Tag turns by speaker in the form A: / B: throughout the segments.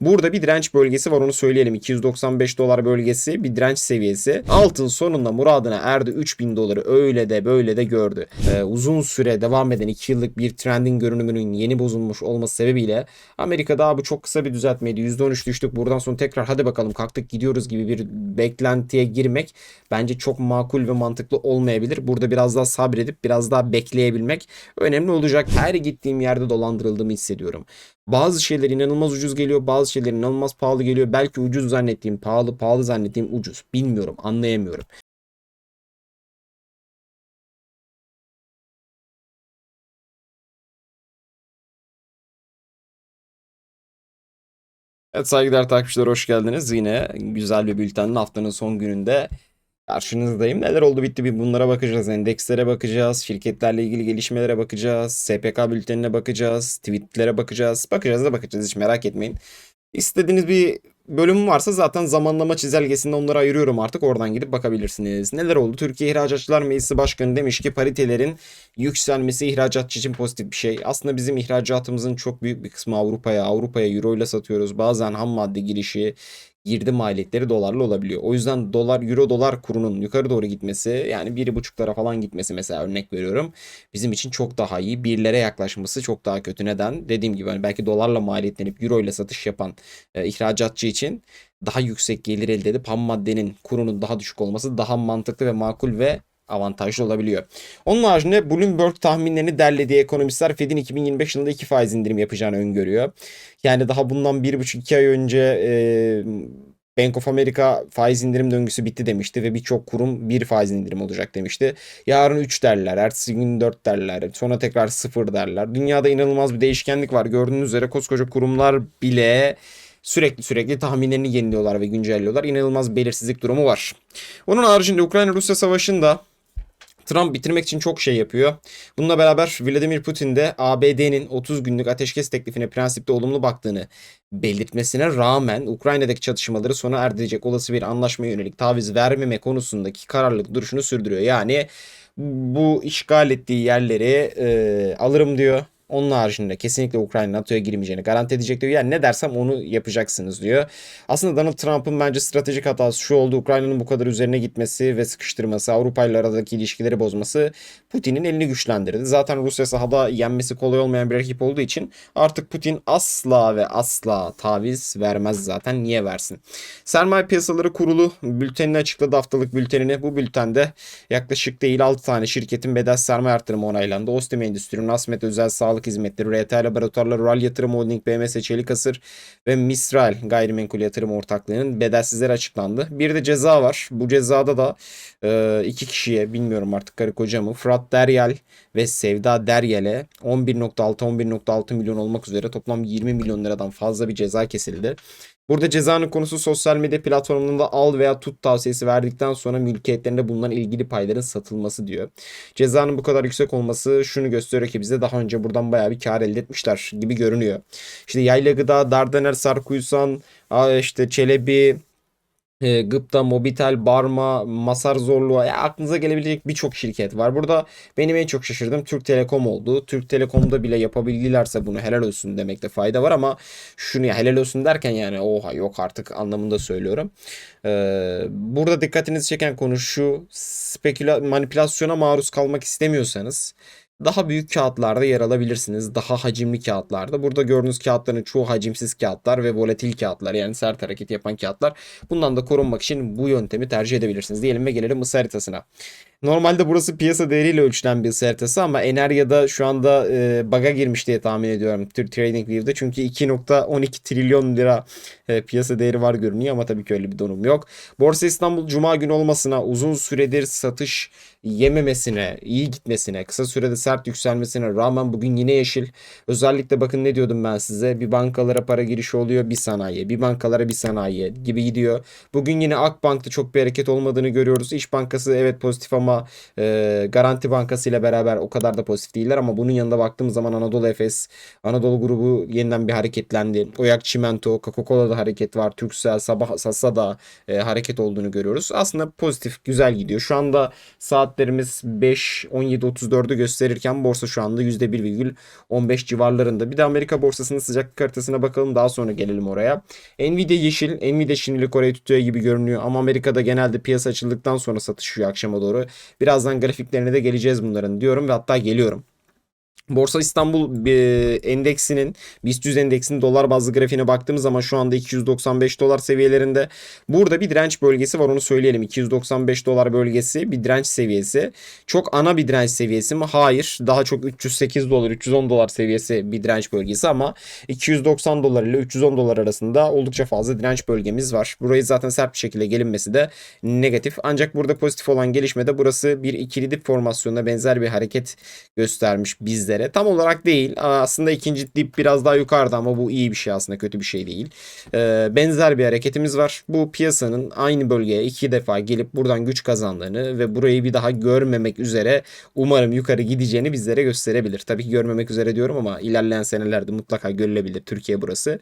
A: Burada bir direnç bölgesi var onu söyleyelim. 295 dolar bölgesi bir direnç seviyesi. Altın sonunda muradına erdi 3000 doları öyle de böyle de gördü. Ee, uzun süre devam eden 2 yıllık bir trendin görünümünün yeni bozulmuş olması sebebiyle Amerika'da bu çok kısa bir düzeltmeydi. %13 düştük buradan sonra tekrar hadi bakalım kalktık gidiyoruz gibi bir beklentiye girmek bence çok makul ve mantıklı olmayabilir. Burada biraz daha sabredip biraz daha bekleyebilmek önemli olacak. Her gittiğim yerde dolandırıldığımı hissediyorum. Bazı şeyler inanılmaz ucuz geliyor. Bazı şeyler inanılmaz pahalı geliyor. Belki ucuz zannettiğim pahalı, pahalı zannettiğim ucuz. Bilmiyorum, anlayamıyorum. Evet saygıdeğer takipçiler hoş geldiniz. Yine güzel bir bültenin haftanın son gününde karşınızdayım. Neler oldu bitti bir bunlara bakacağız. Endekslere bakacağız. Şirketlerle ilgili gelişmelere bakacağız. SPK bültenine bakacağız. Tweetlere bakacağız. Bakacağız da bakacağız hiç merak etmeyin. İstediğiniz bir bölüm varsa zaten zamanlama çizelgesinde onları ayırıyorum artık. Oradan gidip bakabilirsiniz. Neler oldu? Türkiye İhracatçılar Meclisi Başkanı demiş ki paritelerin yükselmesi ihracatçı için pozitif bir şey. Aslında bizim ihracatımızın çok büyük bir kısmı Avrupa'ya. Avrupa'ya euro ile satıyoruz. Bazen ham madde girişi, girdi maliyetleri dolarla olabiliyor. O yüzden dolar euro dolar kurunun yukarı doğru gitmesi yani biri buçuklara falan gitmesi mesela örnek veriyorum. Bizim için çok daha iyi. Birlere yaklaşması çok daha kötü. Neden? Dediğim gibi hani belki dolarla maliyetlenip euro ile satış yapan e, ihracatçı için daha yüksek gelir elde edip ham maddenin kurunun daha düşük olması daha mantıklı ve makul ve avantajlı olabiliyor. Onun haricinde Bloomberg tahminlerini derlediği ekonomistler Fed'in 2025 yılında 2 faiz indirim yapacağını öngörüyor. Yani daha bundan 1,5-2 ay önce e, Bank of America faiz indirim döngüsü bitti demişti ve birçok kurum bir faiz indirim olacak demişti. Yarın 3 derler, ertesi gün 4 derler, sonra tekrar 0 derler. Dünyada inanılmaz bir değişkenlik var. Gördüğünüz üzere koskoca kurumlar bile sürekli sürekli tahminlerini yeniliyorlar ve güncelliyorlar. İnanılmaz belirsizlik durumu var. Onun haricinde Ukrayna-Rusya savaşında Trump bitirmek için çok şey yapıyor. Bununla beraber Vladimir Putin de ABD'nin 30 günlük ateşkes teklifine prensipte olumlu baktığını belirtmesine rağmen Ukrayna'daki çatışmaları sona erdirecek olası bir anlaşmaya yönelik taviz vermeme konusundaki kararlılık duruşunu sürdürüyor. Yani bu işgal ettiği yerleri e, alırım diyor. Onun haricinde kesinlikle Ukrayna NATO'ya girmeyeceğini garanti edecek diyor. Yani ne dersem onu yapacaksınız diyor. Aslında Donald Trump'ın bence stratejik hatası şu oldu. Ukrayna'nın bu kadar üzerine gitmesi ve sıkıştırması, Avrupa ile aradaki ilişkileri bozması Putin'in elini güçlendirdi. Zaten Rusya sahada yenmesi kolay olmayan bir rakip olduğu için artık Putin asla ve asla taviz vermez zaten. Niye versin? Sermaye Piyasaları Kurulu bültenini açıkladı haftalık bültenini. Bu bültende yaklaşık değil 6 tane şirketin bedel sermaye artırımı onaylandı. Ostim Endüstri, Nasmet Özel Sağlık Hizmetleri, RT Laboratuvarlar, Rural Yatırım Holding, BMS Çelik Asır ve Mistral Gayrimenkul Yatırım Ortaklığı'nın bedelsizleri açıklandı. Bir de ceza var. Bu cezada da e, iki kişiye bilmiyorum artık karı koca mı Fırat Deryal ve Sevda Deryal'e 11.6-11.6 milyon olmak üzere toplam 20 milyon liradan fazla bir ceza kesildi. Burada cezanın konusu sosyal medya platformunda al veya tut tavsiyesi verdikten sonra mülkiyetlerinde bulunan ilgili payların satılması diyor. Cezanın bu kadar yüksek olması şunu gösteriyor ki bize daha önce buradan bayağı bir kar elde etmişler gibi görünüyor. İşte Yayla Gıda, Dardaner, Sarkuysan, işte Çelebi, e, Gıpta, Mobitel, Barma, Masar Zorluğa ya aklınıza gelebilecek birçok şirket var. Burada benim en çok şaşırdığım Türk Telekom oldu. Türk Telekom'da bile yapabildilerse bunu helal olsun demekte fayda var ama şunu ya helal olsun derken yani oha yok artık anlamında söylüyorum. Ee, burada dikkatinizi çeken konu şu speküla manipülasyona maruz kalmak istemiyorsanız daha büyük kağıtlarda yer alabilirsiniz. Daha hacimli kağıtlarda. Burada gördüğünüz kağıtların çoğu hacimsiz kağıtlar ve volatil kağıtlar yani sert hareket yapan kağıtlar. Bundan da korunmak için bu yöntemi tercih edebilirsiniz. Diyelim ve gelelim ısı haritasına. Normalde burası piyasa değeriyle ölçülen bir haritası ama Enerya'da şu anda e, bug'a girmiş diye tahmin ediyorum Trading View'de. Çünkü 2.12 trilyon lira e, piyasa değeri var görünüyor ama tabii ki öyle bir durum yok. Borsa İstanbul Cuma günü olmasına, uzun süredir satış yememesine, iyi gitmesine, kısa sürede sert yükselmesine rağmen bugün yine yeşil. Özellikle bakın ne diyordum ben size. Bir bankalara para girişi oluyor bir sanayi. Bir bankalara bir sanayi gibi gidiyor. Bugün yine Akbank'ta çok bir hareket olmadığını görüyoruz. İş Bankası evet pozitif ama ama e, Garanti Bankası ile beraber o kadar da pozitif değiller ama bunun yanında baktığımız zaman Anadolu Efes, Anadolu grubu yeniden bir hareketlendi. Oyak Çimento, Coca-Cola'da hareket var. Turkcell, Sabah Sassa'da e, hareket olduğunu görüyoruz. Aslında pozitif, güzel gidiyor. Şu anda saatlerimiz 5 17.34'ü gösterirken borsa şu anda %1,15 civarlarında. Bir de Amerika borsasının sıcaklık haritasına bakalım daha sonra gelelim oraya. Nvidia yeşil, Nvidia şimdilik orayı tutuyor gibi görünüyor ama Amerika'da genelde piyasa açıldıktan sonra satışıyor akşama doğru. Birazdan grafiklerine de geleceğiz bunların diyorum ve hatta geliyorum. Borsa İstanbul e, endeksinin BIST 100 endeksinin dolar bazlı grafiğine baktığımız zaman şu anda 295 dolar seviyelerinde. Burada bir direnç bölgesi var onu söyleyelim. 295 dolar bölgesi bir direnç seviyesi. Çok ana bir direnç seviyesi mi? Hayır. Daha çok 308 dolar 310 dolar seviyesi bir direnç bölgesi ama 290 dolar ile 310 dolar arasında oldukça fazla direnç bölgemiz var. Burayı zaten sert bir şekilde gelinmesi de negatif. Ancak burada pozitif olan gelişme de burası bir ikili dip formasyonuna benzer bir hareket göstermiş bizde üzere. Tam olarak değil. Aslında ikinci dip biraz daha yukarıda ama bu iyi bir şey aslında kötü bir şey değil. Ee, benzer bir hareketimiz var. Bu piyasanın aynı bölgeye iki defa gelip buradan güç kazandığını ve burayı bir daha görmemek üzere umarım yukarı gideceğini bizlere gösterebilir. Tabii ki görmemek üzere diyorum ama ilerleyen senelerde mutlaka görülebilir Türkiye burası.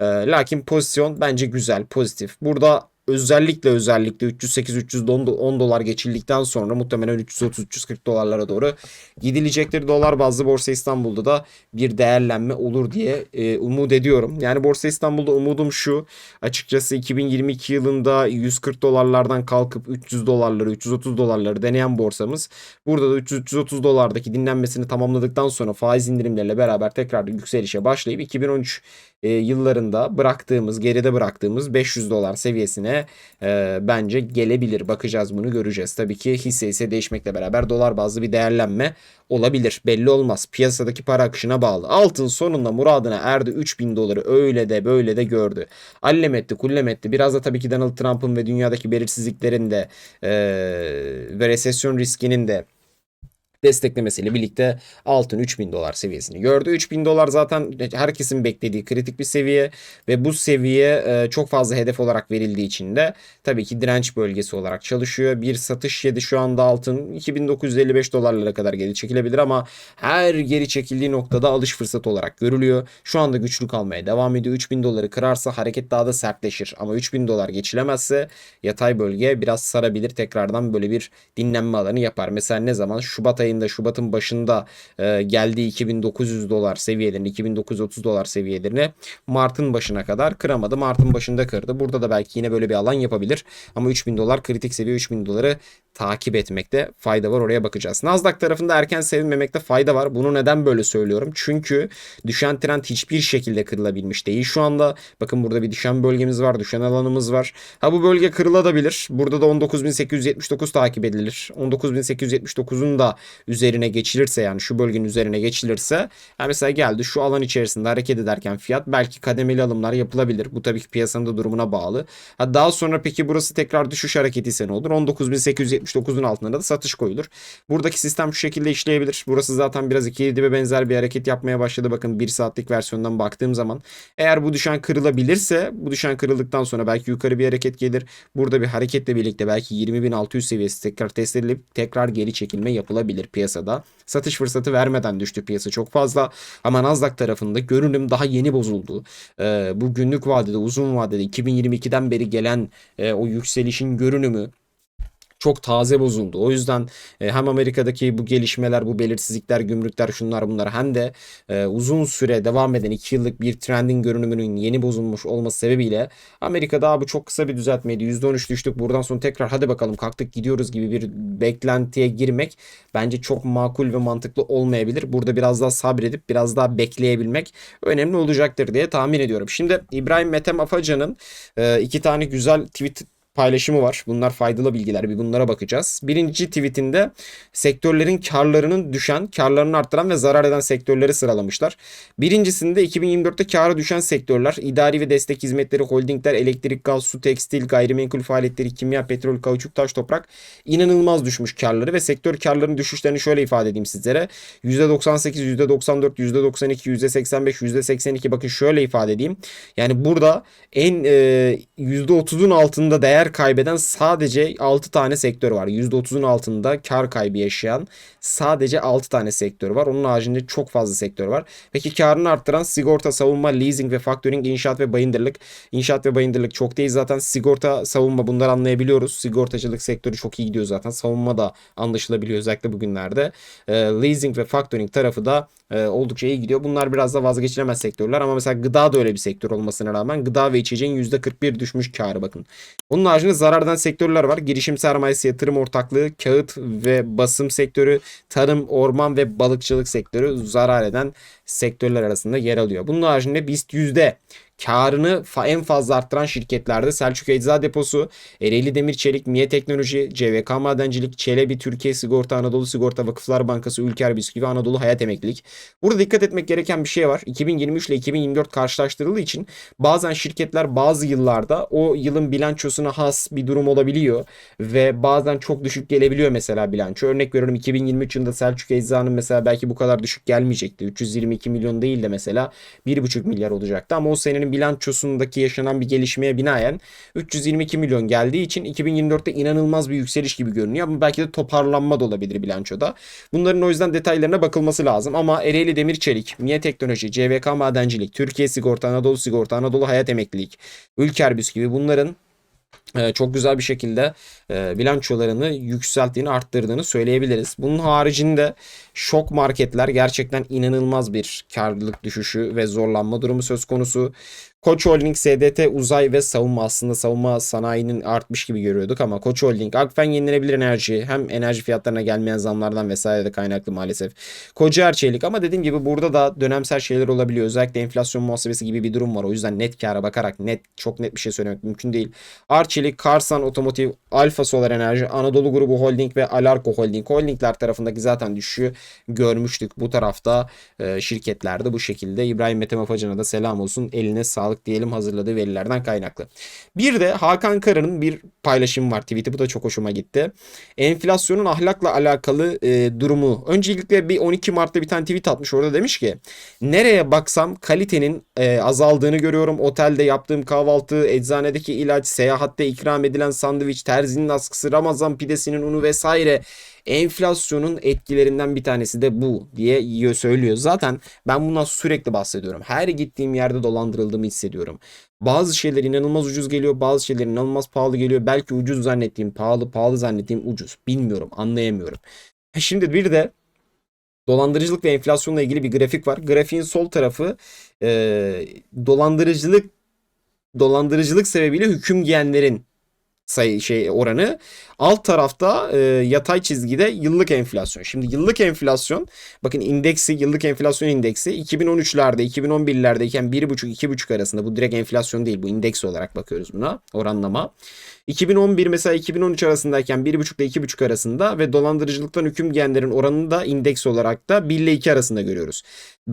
A: Ee, lakin pozisyon bence güzel, pozitif. Burada özellikle özellikle 308-310 dolar geçildikten sonra muhtemelen 330-340 dolarlara doğru gidilecektir. Dolar bazlı Borsa İstanbul'da da bir değerlenme olur diye e, umut ediyorum. Yani Borsa İstanbul'da umudum şu. Açıkçası 2022 yılında 140 dolarlardan kalkıp 300 dolarları 330 dolarları deneyen borsamız burada da 330 dolardaki dinlenmesini tamamladıktan sonra faiz indirimleriyle beraber tekrar yükselişe başlayıp 2013 e, yıllarında bıraktığımız geride bıraktığımız 500 dolar seviyesine e, bence gelebilir. Bakacağız bunu göreceğiz. Tabii ki hisse ise değişmekle beraber dolar bazlı bir değerlenme olabilir. Belli olmaz. Piyasadaki para akışına bağlı. Altın sonunda muradına erdi 3000 doları öyle de böyle de gördü. Allem etti kullem etti. Biraz da tabii ki Donald Trump'ın ve dünyadaki belirsizliklerin de e, ve resesyon riskinin de desteklemesiyle birlikte altın 3000 dolar seviyesini gördü. 3000 dolar zaten herkesin beklediği kritik bir seviye ve bu seviye e, çok fazla hedef olarak verildiği için de tabii ki direnç bölgesi olarak çalışıyor. Bir satış yedi şu anda altın 2955 dolarlara kadar geri çekilebilir ama her geri çekildiği noktada alış fırsatı olarak görülüyor. Şu anda güçlü kalmaya devam ediyor. 3000 doları kırarsa hareket daha da sertleşir ama 3000 dolar geçilemezse yatay bölge biraz sarabilir. Tekrardan böyle bir dinlenme alanı yapar. Mesela ne zaman? Şubat ayı ayında Şubat'ın başında e, geldiği 2900 dolar seviyelerini 2930 dolar seviyelerini Mart'ın başına kadar kıramadı. Mart'ın başında kırdı. Burada da belki yine böyle bir alan yapabilir. Ama 3000 dolar kritik seviye 3000 doları takip etmekte fayda var. Oraya bakacağız. Nasdaq tarafında erken sevinmemekte fayda var. Bunu neden böyle söylüyorum? Çünkü düşen trend hiçbir şekilde kırılabilmiş değil. Şu anda bakın burada bir düşen bölgemiz var. Düşen alanımız var. Ha bu bölge kırılabilir. Burada da 19.879 takip edilir. 19.879'un da üzerine geçilirse yani şu bölgenin üzerine geçilirse yani mesela geldi şu alan içerisinde hareket ederken fiyat belki kademeli alımlar yapılabilir. Bu tabii ki piyasanın da durumuna bağlı. Ha daha sonra peki burası tekrar düşüş hareketi ise ne olur? 19.879'un altında da satış koyulur. Buradaki sistem şu şekilde işleyebilir. Burası zaten biraz iki dibe benzer bir hareket yapmaya başladı. Bakın 1 saatlik versiyondan baktığım zaman eğer bu düşen kırılabilirse bu düşen kırıldıktan sonra belki yukarı bir hareket gelir. Burada bir hareketle birlikte belki 20.600 seviyesi tekrar test edilip tekrar geri çekilme yapılabilir piyasada. Satış fırsatı vermeden düştü piyasa çok fazla. Ama Nasdaq tarafında görünüm daha yeni bozuldu. Ee, bu günlük vadede uzun vadede 2022'den beri gelen e, o yükselişin görünümü çok taze bozuldu. O yüzden e, hem Amerika'daki bu gelişmeler, bu belirsizlikler, gümrükler, şunlar bunlar hem de e, uzun süre devam eden 2 yıllık bir trendin görünümünün yeni bozulmuş olması sebebiyle Amerika'da bu çok kısa bir düzeltmeydi. %13 düştük. Buradan sonra tekrar hadi bakalım kalktık gidiyoruz gibi bir beklentiye girmek bence çok makul ve mantıklı olmayabilir. Burada biraz daha sabredip biraz daha bekleyebilmek önemli olacaktır diye tahmin ediyorum. Şimdi İbrahim Metem Afacan'ın e, iki tane güzel tweet paylaşımı var. Bunlar faydalı bilgiler. Bir bunlara bakacağız. Birinci tweetinde sektörlerin karlarının düşen, karlarını arttıran ve zarar eden sektörleri sıralamışlar. Birincisinde 2024'te karı düşen sektörler, idari ve destek hizmetleri, holdingler, elektrik, gaz, su, tekstil, gayrimenkul faaliyetleri, kimya, petrol, kauçuk, taş, toprak inanılmaz düşmüş karları ve sektör karlarının düşüşlerini şöyle ifade edeyim sizlere. %98, %94, %92, %85, %82 bakın şöyle ifade edeyim. Yani burada en e, %30'un altında değer kar kaybeden sadece 6 tane sektör var. %30'un altında kar kaybı yaşayan sadece 6 tane sektör var. Onun haricinde çok fazla sektör var. Peki karını arttıran sigorta, savunma, leasing ve factoring, inşaat ve bayındırlık. İnşaat ve bayındırlık çok değil zaten. Sigorta, savunma bunları anlayabiliyoruz. Sigortacılık sektörü çok iyi gidiyor zaten. Savunma da anlaşılabiliyor özellikle bugünlerde. E, leasing ve factoring tarafı da e, oldukça iyi gidiyor. Bunlar biraz da vazgeçilemez sektörler ama mesela gıda da öyle bir sektör olmasına rağmen gıda ve içeceğin %41 düşmüş karı bakın. Onun haricinde zarardan sektörler var. Girişim sermayesi, yatırım ortaklığı, kağıt ve basım sektörü, tarım, orman ve balıkçılık sektörü zarar eden sektörler arasında yer alıyor. Bunun haricinde BIST yüzde karını en fazla arttıran şirketlerde Selçuk Ecza Deposu, Ereğli Demir Çelik, Miye Teknoloji, CVK Madencilik, Çelebi Türkiye Sigorta, Anadolu Sigorta Vakıflar Bankası, Ülker Bisküvi, Anadolu Hayat Emeklilik. Burada dikkat etmek gereken bir şey var. 2023 ile 2024 karşılaştırıldığı için bazen şirketler bazı yıllarda o yılın bilançosuna has bir durum olabiliyor ve bazen çok düşük gelebiliyor mesela bilanço. Örnek veriyorum 2023 yılında Selçuk Ecza'nın mesela belki bu kadar düşük gelmeyecekti. 322 milyon değil de mesela 1,5 milyar olacaktı ama o senenin bilançosundaki yaşanan bir gelişmeye binaen 322 milyon geldiği için 2024'te inanılmaz bir yükseliş gibi görünüyor ama belki de toparlanma da olabilir bilançoda. Bunların o yüzden detaylarına bakılması lazım ama Ereğli Demir Çelik, Miye Teknoloji, CVK Madencilik, Türkiye Sigorta, Anadolu Sigorta, Anadolu Hayat Emeklilik, Ülker Bisküvi bunların e, çok güzel bir şekilde e, bilançolarını yükselttiğini, arttırdığını söyleyebiliriz. Bunun haricinde şok marketler gerçekten inanılmaz bir karlılık düşüşü ve zorlanma durumu söz konusu. Koç Holding, SDT, Uzay ve Savunma aslında savunma sanayinin artmış gibi görüyorduk ama Koç Holding, Akfen Yenilenebilir Enerji hem enerji fiyatlarına gelmeyen zamlardan vesaire de kaynaklı maalesef. Koca Çelik ama dediğim gibi burada da dönemsel şeyler olabiliyor. Özellikle enflasyon muhasebesi gibi bir durum var. O yüzden net kâra bakarak net çok net bir şey söylemek mümkün değil. Arçelik, Karsan Otomotiv, Alfa Solar Enerji, Anadolu Grubu Holding ve Alarko Holding. Holdingler tarafındaki zaten düşüşü görmüştük. Bu tarafta şirketlerde bu şekilde. İbrahim Mete Mafacan'a da selam olsun. Eline sağlık diyelim hazırladığı verilerden kaynaklı. Bir de Hakan Kara'nın bir paylaşımı var. Tweet'i bu da çok hoşuma gitti. Enflasyonun ahlakla alakalı e, durumu. Öncelikle bir 12 Mart'ta bir tane tweet atmış. Orada demiş ki nereye baksam kalitenin e, azaldığını görüyorum. Otelde yaptığım kahvaltı, eczanedeki ilaç, seyahatte ikram edilen sandviç, terzinin askısı, Ramazan pidesinin unu vesaire enflasyonun etkilerinden bir tanesi de bu diye söylüyor. Zaten ben bundan sürekli bahsediyorum. Her gittiğim yerde dolandırıldığımı hissediyorum. Bazı şeyler inanılmaz ucuz geliyor, bazı şeyler inanılmaz pahalı geliyor. Belki ucuz zannettiğim pahalı, pahalı zannettiğim ucuz. Bilmiyorum, anlayamıyorum. Şimdi bir de dolandırıcılık ve enflasyonla ilgili bir grafik var. Grafiğin sol tarafı e, dolandırıcılık dolandırıcılık sebebiyle hüküm giyenlerin sayı şey oranı. Alt tarafta e, yatay çizgide yıllık enflasyon. Şimdi yıllık enflasyon bakın indeksi yıllık enflasyon indeksi 2013'lerde 2011'lerdeyken 1,5-2,5 arasında bu direkt enflasyon değil bu indeks olarak bakıyoruz buna oranlama. 2011 mesela 2013 arasındayken 1,5 ile 2,5 arasında ve dolandırıcılıktan hüküm giyenlerin oranını da indeks olarak da 1 ile 2 arasında görüyoruz.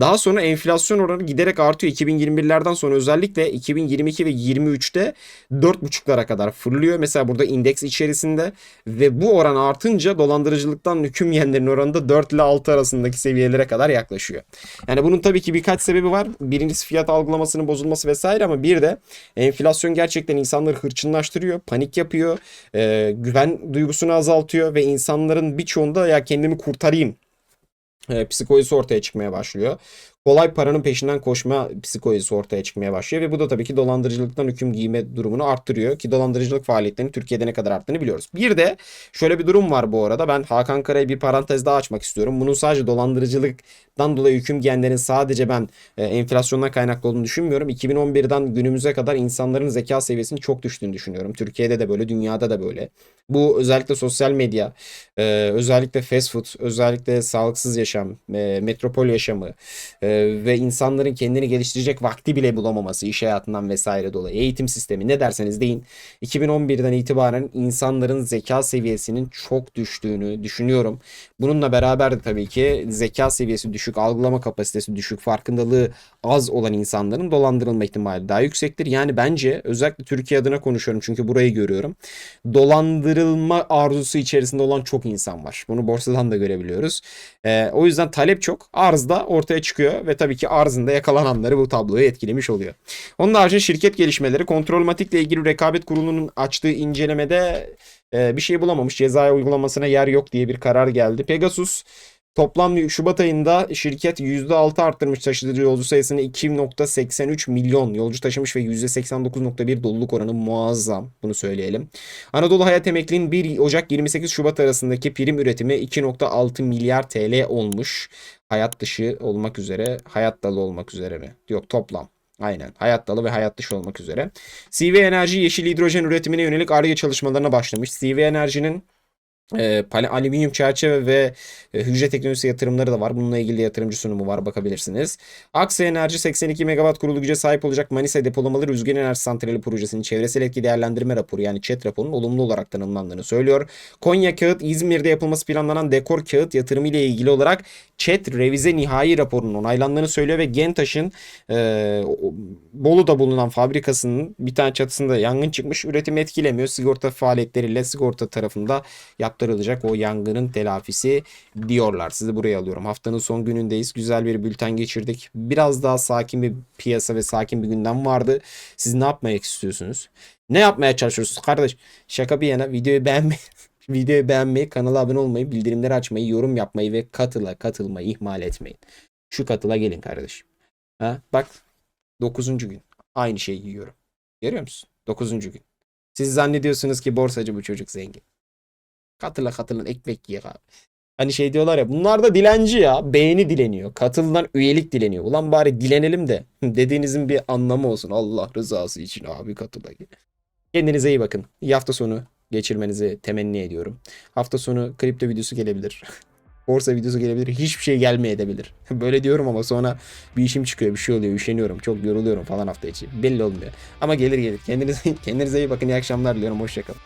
A: Daha sonra enflasyon oranı giderek artıyor. 2021'lerden sonra özellikle 2022 ve 23'te 4,5'lara kadar fırlıyor. Mesela burada indeks içerisinde ve bu oran artınca dolandırıcılıktan hüküm yiyenlerin oranı da 4 ile 6 arasındaki seviyelere kadar yaklaşıyor. Yani bunun tabii ki birkaç sebebi var. Birincisi fiyat algılamasının bozulması vesaire ama bir de enflasyon gerçekten insanları hırçınlaştırıyor, panik yapıyor, e, güven duygusunu azaltıyor ve insanların birçoğunda ya kendimi kurtarayım e, psikolojisi ortaya çıkmaya başlıyor. Kolay paranın peşinden koşma psikolojisi ortaya çıkmaya başlıyor ve bu da tabii ki dolandırıcılıktan hüküm giyme durumunu arttırıyor ki dolandırıcılık faaliyetlerinin Türkiye'de ne kadar arttığını biliyoruz. Bir de şöyle bir durum var bu arada. Ben Hakan Kara'ya bir parantez daha açmak istiyorum. Bunun sadece dolandırıcılıktan dolayı hüküm giyenlerin sadece ben e, enflasyondan kaynaklı olduğunu düşünmüyorum. 2011'den günümüze kadar insanların zeka seviyesinin çok düştüğünü düşünüyorum. Türkiye'de de böyle, dünyada da böyle. Bu özellikle sosyal medya, e, özellikle fast food, özellikle sağlıksız yaşam, e, metropol yaşamı e, ve insanların kendini geliştirecek vakti bile bulamaması iş hayatından vesaire dolayı eğitim sistemi ne derseniz deyin 2011'den itibaren insanların zeka seviyesinin çok düştüğünü düşünüyorum. Bununla beraber de tabii ki zeka seviyesi düşük, algılama kapasitesi düşük, farkındalığı az olan insanların dolandırılma ihtimali daha yüksektir. Yani bence özellikle Türkiye adına konuşuyorum çünkü burayı görüyorum. Dolandırılma arzusu içerisinde olan çok insan var. Bunu borsadan da görebiliyoruz. Ee, o yüzden talep çok, arz da ortaya çıkıyor ve tabii ki arzında yakalananları bu tabloyu etkilemiş oluyor. Onun haricinde şirket gelişmeleri Kontrolmatik'le ilgili rekabet kurulunun açtığı incelemede e, bir şey bulamamış. Cezaya uygulamasına yer yok diye bir karar geldi. Pegasus Toplam Şubat ayında şirket %6 arttırmış taşıdığı yolcu sayısını 2.83 milyon yolcu taşımış ve %89.1 doluluk oranı muazzam. Bunu söyleyelim. Anadolu Hayat Emekli'nin 1 Ocak 28 Şubat arasındaki prim üretimi 2.6 milyar TL olmuş. Hayat dışı olmak üzere, hayat dalı olmak üzere mi? Yok toplam. Aynen. Hayat dalı ve hayat dışı olmak üzere. CV Enerji yeşil hidrojen üretimine yönelik ARGE çalışmalarına başlamış. CV Enerji'nin e, alüminyum çerçeve ve e, hücre teknolojisi yatırımları da var. Bununla ilgili yatırımcı sunumu var bakabilirsiniz. Aksa Enerji 82 megawatt kurulu güce sahip olacak Manisa depolamalı rüzgar enerji santrali projesinin çevresel etki değerlendirme raporu yani ÇED raporunun olumlu olarak tanımlandığını söylüyor. Konya Kağıt İzmir'de yapılması planlanan dekor kağıt yatırımı ile ilgili olarak ÇED revize nihai raporunun onaylandığını söylüyor ve Gentaş'ın e, Bolu'da bulunan fabrikasının bir tane çatısında yangın çıkmış. Üretimi etkilemiyor. Sigorta faaliyetleriyle sigorta tarafında yaptırılacak o yangının telafisi diyorlar. Sizi buraya alıyorum. Haftanın son günündeyiz. Güzel bir bülten geçirdik. Biraz daha sakin bir piyasa ve sakin bir gündem vardı. Siz ne yapmaya istiyorsunuz? Ne yapmaya çalışıyorsunuz kardeş? Şaka bir yana videoyu beğenmeyi, videoyu beğenmeyi, kanala abone olmayı, bildirimleri açmayı, yorum yapmayı ve katıla katılmayı ihmal etmeyin. Şu katıla gelin kardeşim. Ha, bak 9. gün. Aynı şeyi yiyorum. Görüyor musun? 9. gün. Siz zannediyorsunuz ki borsacı bu çocuk zengin. Katıla katılın ekmek ye abi. Hani şey diyorlar ya bunlar da dilenci ya. Beğeni dileniyor. Katılılan üyelik dileniyor. Ulan bari dilenelim de dediğinizin bir anlamı olsun. Allah rızası için abi katıla. Kendinize iyi bakın. İyi hafta sonu geçirmenizi temenni ediyorum. Hafta sonu kripto videosu gelebilir. Borsa videosu gelebilir. Hiçbir şey gelmeyebilir. Böyle diyorum ama sonra bir işim çıkıyor, bir şey oluyor, üşeniyorum, çok yoruluyorum falan hafta içi. Belli olmuyor. Ama gelir gelir. Kendinize, kendinize iyi bakın. İyi akşamlar diliyorum. Hoşçakalın.